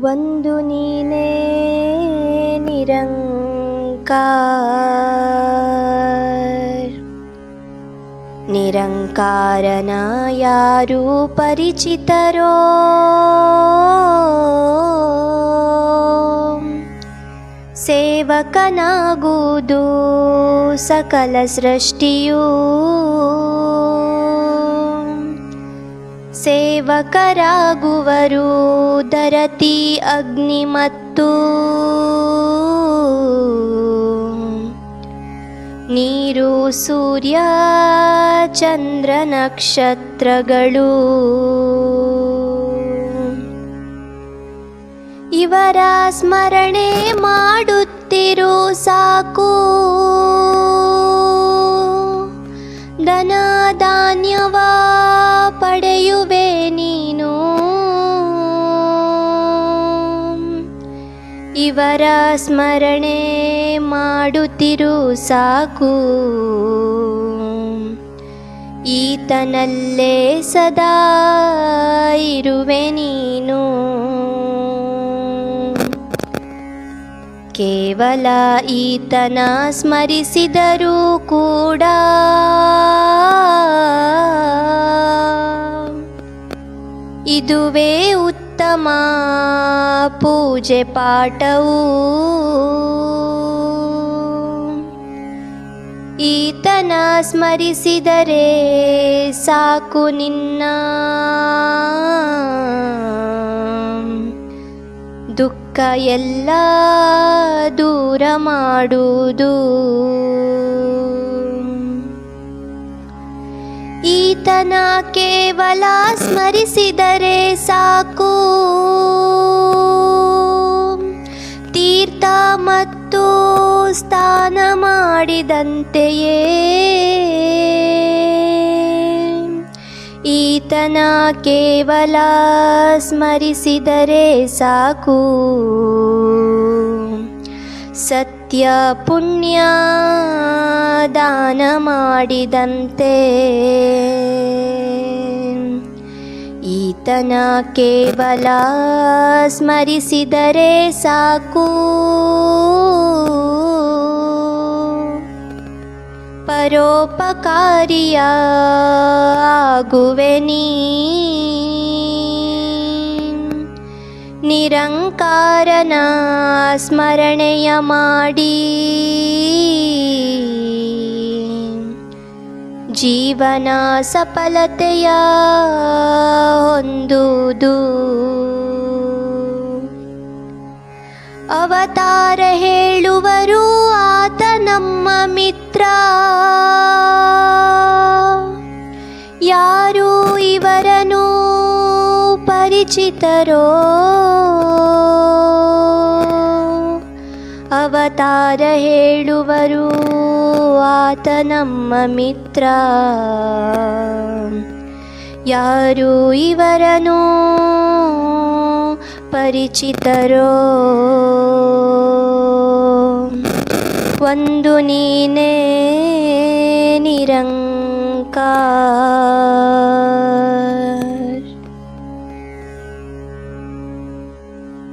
ಒಂದು ನೀನೇ ನಿರಂಕಾರ. ನಿರಂಕಾರನ ಯಾರು ಪರಿಚಿತರೋ? ಸೇವಕನಾಗುವುದು ಸಕಲ ಸೃಷ್ಟಿಯೂ. ಸೇವಕರಾಗುವರು ದರತಿ ಅಗ್ನಿ ಮತ್ತು ನೀರು ಸೂರ್ಯ ಚಂದ್ರ ನಕ್ಷತ್ರಗಳು. ಇವರ ಸ್ಮರಣೆ ಮಾಡುತ್ತಿರು ಸಾಕು. ಧನ ಧಾನ್ಯವ ಇವರ ಸ್ಮರಣೆ ಮಾಡುತ್ತಿರು ಸಾಕು. ಈತನಲ್ಲೇ ಸದಾ ಇರುವೆ ನೀನು. ಕೇವಲ ಈತನ ಸ್ಮರಿಸಿದರೂ ಕೂಡ ಇದುವೇ ಉತ್ತಮ ಪೂಜೆ ಪಾಠವು. ಈತನ ಸ್ಮರಿಸಿದರೆ ಸಾಕು ನಿನ್ನ ದುಃಖ ಎಲ್ಲ ದೂರ ಮಾಡುವುದು. ಈತನ ಕೇವಲ ಸ್ಮರಿಸಿದರೆ ಸಾಕು. ತೀರ್ಥ ಮತ್ತು ಸ್ಥಾನ ಮಾಡಿದಂತೆಯೇ. ಈತನ ಕೇವಲ ಸ್ಮರಿಸಿದರೆ ಸಾಕು. ಸತ್ಯ ಪುಣ್ಯ ದಾನ ಮಾಡಿದಂತೆ. ಈತನ ಕೇವಲ ಸ್ಮರಿಸಿದರೆ ಸಾಕು. ಪರೋಪಕಾರಿಯ ಆಗುವೆ ನಿರಂಕಾರನ ಸ್ಮರಣೆಯ ಮಾಡಿ. ಜೀವನ ಸಫಲತೆಯ ಹೊಂದುವುದು ಅವತಾರ ಹೇಳುವರು ಆತ ನಮ್ಮ ಮಿತ್ರ. ಯಾರು ಇವರನ್ನು ಪರಿಚಿತರೋ? ಅವತಾರ ಹೇಳುವರು ಆತ ನಮ್ಮ ಮಿತ್ರ. ಯಾರು ಇವರನು ಪರಿಚಿತರೋ? ಒಂದು ನೀನೇ ನಿರಂಕಾರ